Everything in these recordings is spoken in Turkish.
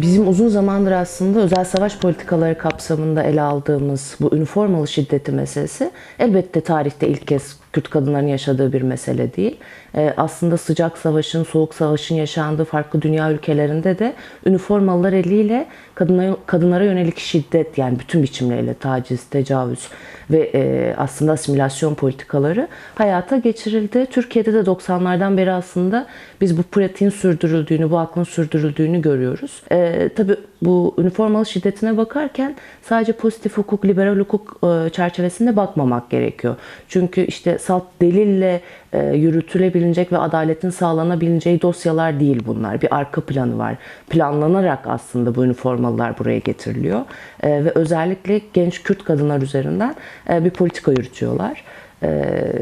Bizim uzun zamandır aslında özel savaş politikaları kapsamında ele aldığımız bu üniformalı şiddeti meselesi elbette tarihte ilk kez Kürt kadınların yaşadığı bir mesele değil. Ee, aslında sıcak savaşın, soğuk savaşın yaşandığı farklı dünya ülkelerinde de üniformalılar eliyle kadınlara yönelik şiddet yani bütün biçimleriyle taciz, tecavüz ve e, aslında asimilasyon politikaları hayata geçirildi. Türkiye'de de 90'lardan beri aslında biz bu pratiğin sürdürüldüğünü, bu aklın sürdürüldüğünü görüyoruz. E, tabii bu üniformalı şiddetine bakarken sadece pozitif hukuk, liberal hukuk e, çerçevesinde bakmamak gerekiyor. Çünkü işte salt delille e, yürütülebilecek ve adaletin sağlanabileceği dosyalar değil bunlar. Bir arka planı var. Planlanarak aslında bu üniformalılar buraya getiriliyor. E, ve özellikle genç Kürt kadınlar üzerinden bir politika yürütüyorlar. Ee,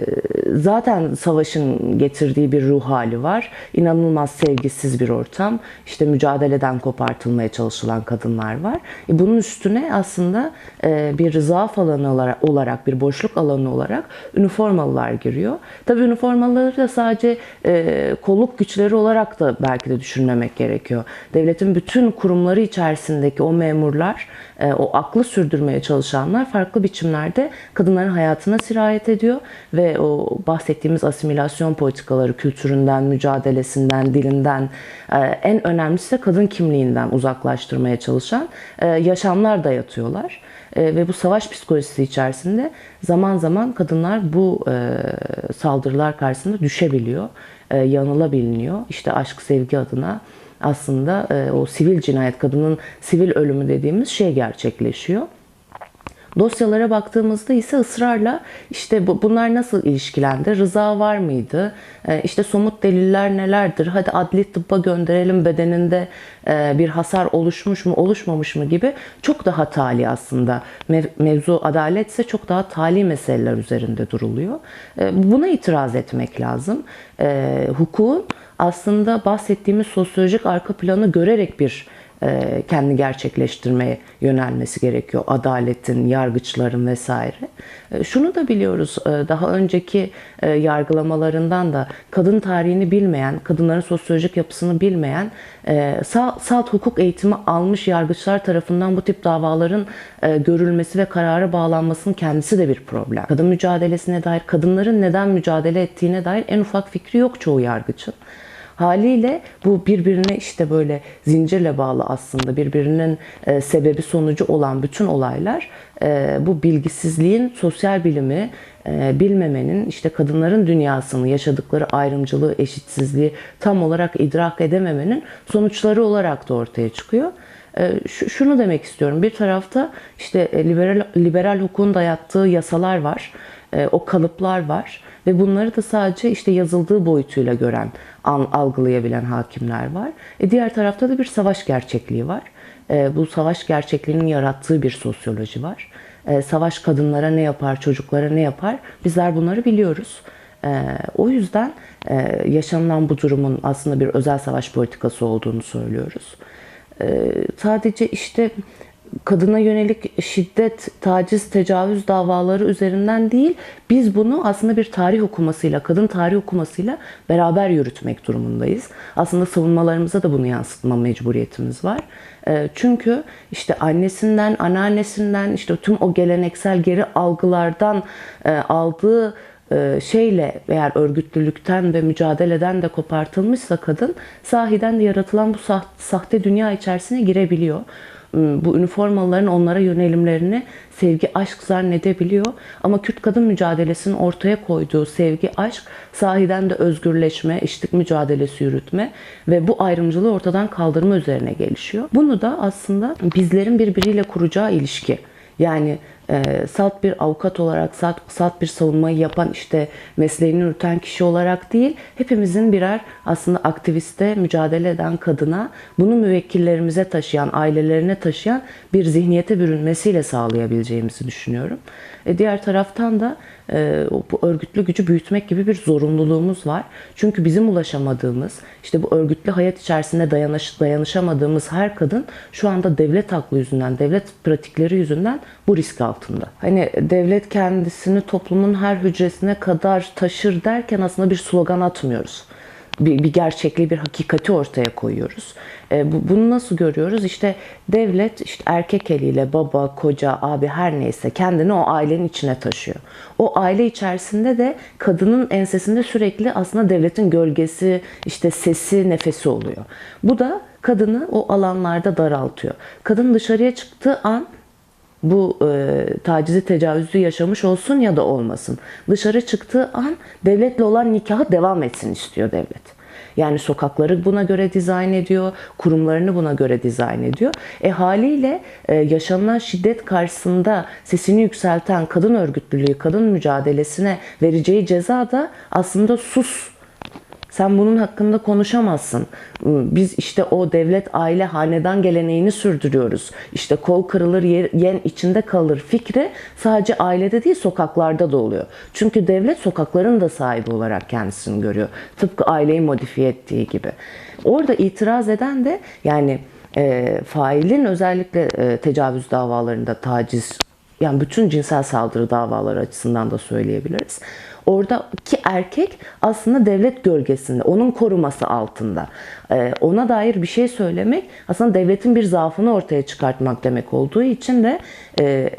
zaten savaşın getirdiği bir ruh hali var. İnanılmaz sevgisiz bir ortam. İşte mücadeleden kopartılmaya çalışılan kadınlar var. E, bunun üstüne aslında e, bir zaaf alanı olarak, bir boşluk alanı olarak üniformalılar giriyor. Tabii üniformalıları da sadece e, kolluk güçleri olarak da belki de düşünmemek gerekiyor. Devletin bütün kurumları içerisindeki o memurlar, o aklı sürdürmeye çalışanlar farklı biçimlerde kadınların hayatına sirayet ediyor ve o bahsettiğimiz asimilasyon politikaları kültüründen, mücadelesinden, dilinden e, en önemlisi de kadın kimliğinden uzaklaştırmaya çalışan e, yaşamlar dayatıyorlar. E, ve bu savaş psikolojisi içerisinde zaman zaman kadınlar bu saldırılar karşısında düşebiliyor, yanılabiliyor. İşte aşk, sevgi adına aslında o sivil cinayet, kadının sivil ölümü dediğimiz şey gerçekleşiyor. Dosyalara baktığımızda ise ısrarla işte bu, bunlar nasıl ilişkilendi, rıza var mıydı, e, işte somut deliller nelerdir, hadi adli tıbba gönderelim bedeninde e, bir hasar oluşmuş mu oluşmamış mı gibi çok daha tali aslında. Mev- mevzu adaletse çok daha tali meseleler üzerinde duruluyor. E, buna itiraz etmek lazım. Hukukun aslında bahsettiğimiz sosyolojik arka planı görerek bir kendi gerçekleştirmeye yönelmesi gerekiyor. Adaletin, yargıçların vesaire. E, şunu da biliyoruz e, daha önceki yargılamalarından da kadın tarihini bilmeyen, kadınların sosyolojik yapısını bilmeyen, salt hukuk eğitimi almış yargıçlar tarafından bu tip davaların görülmesi ve karara bağlanmasının kendisi de bir problem. Kadın mücadelesine dair, kadınların neden mücadele ettiğine dair en ufak fikri yok çoğu yargıçın. Haliyle bu birbirine işte böyle zincirle bağlı aslında birbirinin e, sebebi sonucu olan bütün olaylar e, bu bilgisizliğin sosyal bilimi e, bilmemenin işte kadınların dünyasını yaşadıkları ayrımcılığı, eşitsizliği tam olarak idrak edememenin sonuçları olarak da ortaya çıkıyor. Şunu demek istiyorum. Bir tarafta işte liberal, liberal hukukun dayattığı yasalar var. O kalıplar var ve bunları da sadece işte yazıldığı boyutuyla gören, algılayabilen hakimler var. E diğer tarafta da bir savaş gerçekliği var. E, bu savaş gerçekliğinin yarattığı bir sosyoloji var. E, savaş kadınlara ne yapar, çocuklara ne yapar? Bizler bunları biliyoruz. E, o yüzden e, yaşanılan bu durumun aslında bir özel savaş politikası olduğunu söylüyoruz. E, sadece işte kadına yönelik şiddet, taciz, tecavüz davaları üzerinden değil, biz bunu aslında bir tarih okumasıyla, kadın tarih okumasıyla beraber yürütmek durumundayız. Aslında savunmalarımıza da bunu yansıtma mecburiyetimiz var. Ee, çünkü işte annesinden, anneannesinden, işte tüm o geleneksel geri algılardan e, aldığı şeyle eğer örgütlülükten ve mücadeleden de kopartılmışsa kadın sahiden de yaratılan bu sahte dünya içerisine girebiliyor. Iı, bu üniformalıların onlara yönelimlerini sevgi, aşk zannedebiliyor. Ama Kürt kadın mücadelesinin ortaya koyduğu sevgi, aşk sahiden de özgürleşme, eşitlik mücadelesi yürütme ve bu ayrımcılığı ortadan kaldırma üzerine gelişiyor. Bunu da aslında bizlerin birbiriyle kuracağı ilişki. Yani e, salt bir avukat olarak, salt, salt bir savunmayı yapan işte mesleğini yürüten kişi olarak değil, hepimizin birer aslında aktiviste mücadele eden kadına bunu müvekkillerimize taşıyan, ailelerine taşıyan bir zihniyete bürünmesiyle sağlayabileceğimizi düşünüyorum. E, diğer taraftan da bu örgütlü gücü büyütmek gibi bir zorunluluğumuz var. Çünkü bizim ulaşamadığımız, işte bu örgütlü hayat içerisinde dayanış, dayanışamadığımız her kadın şu anda devlet aklı yüzünden, devlet pratikleri yüzünden bu risk altında. Hani devlet kendisini toplumun her hücresine kadar taşır derken aslında bir slogan atmıyoruz. Bir, bir gerçekliği, bir hakikati ortaya koyuyoruz. E, bu, bunu nasıl görüyoruz? İşte devlet işte erkek eliyle baba, koca, abi her neyse kendini o ailenin içine taşıyor. O aile içerisinde de kadının ensesinde sürekli aslında devletin gölgesi, işte sesi, nefesi oluyor. Bu da kadını o alanlarda daraltıyor. Kadın dışarıya çıktığı an bu e, tacizi tecavüzü yaşamış olsun ya da olmasın. Dışarı çıktığı an devletle olan nikahı devam etsin istiyor devlet. Yani sokakları buna göre dizayn ediyor, kurumlarını buna göre dizayn ediyor. E haliyle e, yaşanılan şiddet karşısında sesini yükselten kadın örgütlülüğü, kadın mücadelesine vereceği ceza da aslında sus sen bunun hakkında konuşamazsın. Biz işte o devlet, aile, hanedan geleneğini sürdürüyoruz. İşte kol kırılır, yen içinde kalır fikri sadece ailede değil sokaklarda da oluyor. Çünkü devlet sokakların da sahibi olarak kendisini görüyor. Tıpkı aileyi modifiye ettiği gibi. Orada itiraz eden de yani e, failin özellikle e, tecavüz davalarında taciz yani bütün cinsel saldırı davaları açısından da söyleyebiliriz. Oradaki erkek aslında devlet gölgesinde, onun koruması altında. Ee, ona dair bir şey söylemek aslında devletin bir zaafını ortaya çıkartmak demek olduğu için de e,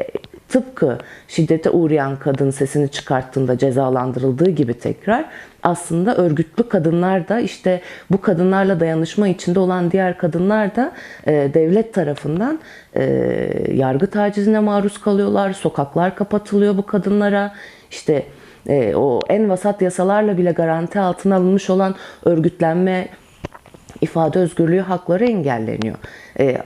tıpkı şiddete uğrayan kadın sesini çıkarttığında cezalandırıldığı gibi tekrar aslında örgütlü kadınlar da işte bu kadınlarla dayanışma içinde olan diğer kadınlar da e, devlet tarafından e, yargı tacizine maruz kalıyorlar. Sokaklar kapatılıyor bu kadınlara. İşte e, o en vasat yasalarla bile garanti altına alınmış olan örgütlenme ifade özgürlüğü hakları engelleniyor. E,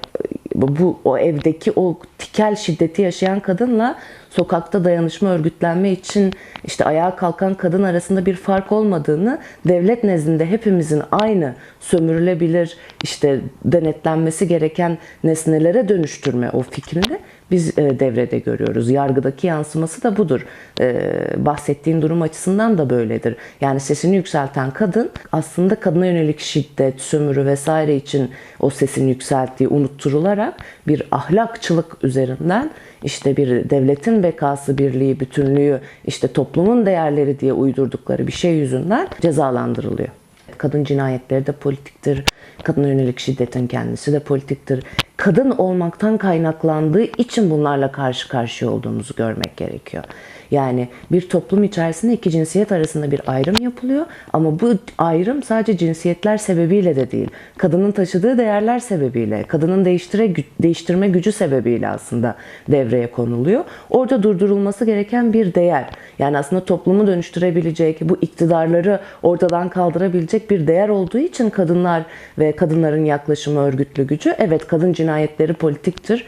bu o evdeki o tikel şiddeti yaşayan kadınla sokakta dayanışma örgütlenme için işte ayağa kalkan kadın arasında bir fark olmadığını devlet nezdinde hepimizin aynı sömürülebilir işte denetlenmesi gereken nesnelere dönüştürme o fikrini biz e, devrede görüyoruz. Yargıdaki yansıması da budur. E, bahsettiğin durum açısından da böyledir. Yani sesini yükselten kadın aslında kadına yönelik şiddet, sömürü vesaire için o sesini yükselttiği unutturularak bir ahlakçılık üzerinden işte bir devletin bekası, birliği, bütünlüğü, işte toplumun değerleri diye uydurdukları bir şey yüzünden cezalandırılıyor. Kadın cinayetleri de politiktir. Kadına yönelik şiddetin kendisi de politiktir. Kadın olmaktan kaynaklandığı için bunlarla karşı karşıya olduğumuzu görmek gerekiyor. Yani bir toplum içerisinde iki cinsiyet arasında bir ayrım yapılıyor ama bu ayrım sadece cinsiyetler sebebiyle de değil. Kadının taşıdığı değerler sebebiyle, kadının değiştire, değiştirme gücü sebebiyle aslında devreye konuluyor. Orada durdurulması gereken bir değer. Yani aslında toplumu dönüştürebilecek, bu iktidarları ortadan kaldırabilecek bir değer olduğu için kadınlar ve kadınların yaklaşımı örgütlü gücü evet kadın cinayetleri politiktir.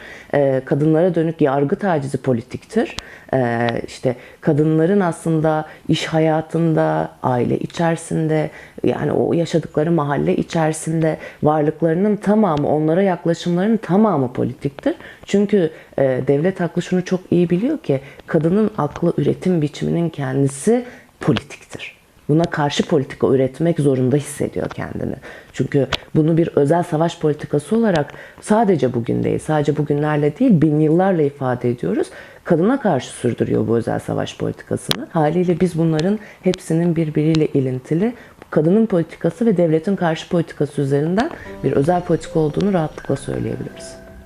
Kadınlara dönük yargı tacizi politiktir. Ee, işte kadınların aslında iş hayatında, aile içerisinde yani o yaşadıkları mahalle içerisinde varlıklarının tamamı, onlara yaklaşımlarının tamamı politiktir. Çünkü e, devlet aklı şunu çok iyi biliyor ki kadının aklı üretim biçiminin kendisi politiktir. Buna karşı politika üretmek zorunda hissediyor kendini. Çünkü bunu bir özel savaş politikası olarak sadece bugün değil, sadece bugünlerle değil, bin yıllarla ifade ediyoruz. Kadına karşı sürdürüyor bu özel savaş politikasını. Haliyle biz bunların hepsinin birbiriyle ilintili kadının politikası ve devletin karşı politikası üzerinden bir özel politika olduğunu rahatlıkla söyleyebiliriz.